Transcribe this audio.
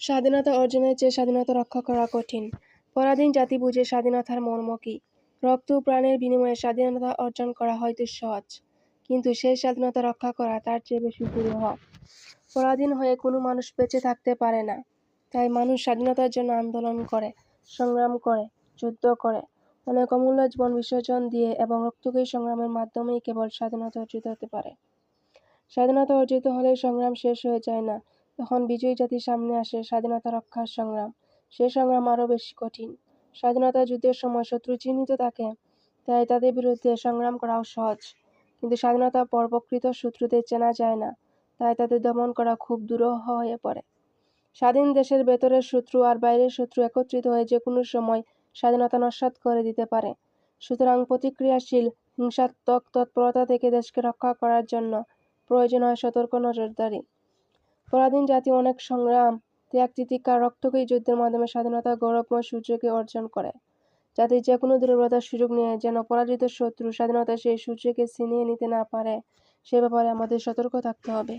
স্বাধীনতা অর্জনের চেয়ে স্বাধীনতা রক্ষা করা কঠিন। পরাধীন জাতি বুঝে স্বাধীনতার মর্ম কী। রক্ত প্রাণের বিনিময়ে স্বাধীনতা অর্জন করা হয়তো সহজ, কিন্তু সেই স্বাধীনতা রক্ষা করা তার চেয়ে বেশি দুরূহ। পরাধীন হয়ে কোনো মানুষ বেঁচে থাকতে পারে না। তাই মানুষ স্বাধীনতার জন্য আন্দোলন করে, সংগ্রাম করে, যুদ্ধ করে, অনেক অমূল্য জীবন বিসর্জন দিয়ে এবং রক্তক্ষয়ী সংগ্রামের মাধ্যমেই কেবল স্বাধীনতা অর্জিত হতে পারে। স্বাধীনতা অর্জিত হলে সংগ্রাম শেষ হয়ে যায় না, তখন বিজয়ী জাতির সামনে আসে স্বাধীনতা রক্ষার সংগ্রাম। সে সংগ্রাম আরও বেশি কঠিন। স্বাধীনতা যুদ্ধের সময় শত্রু চিহ্নিত থাকে, তাই তাদের বিরুদ্ধে সংগ্রাম করাও সহজ। কিন্তু স্বাধীনতা পর প্রকৃত শত্রুদের চেনা যায় না, তাই তাদের দমন করা খুব দুরূহ হয়ে পড়ে। স্বাধীন দেশের ভেতরের শত্রু আর বাইরের শত্রু একত্রিত হয়ে যে কোনো সময় স্বাধীনতা নস্যাৎ করে দিতে পারে। সুতরাং প্রতিক্রিয়াশীল, হিংসাত্মক তৎপরতা থেকে দেশকে রক্ষা করার জন্য প্রয়োজন হয় সতর্ক নজরদারি। পরাধীন জাতি অনেক সংগ্রাম, ত্যাগ, তিতিক্ষা রক্তকে যুদ্ধের মাধ্যমে স্বাধীনতা, গৌরবময় সূর্যকে অর্জন করে। যাতে যে কোনো দুর্বলতার সুযোগ নিয়ে যেন পরাজিত শত্রু স্বাধীনতা সেই সূর্যকে ছিনিয়ে নিতে না পারে, সে ব্যাপারে আমাদের সতর্ক থাকতে হবে।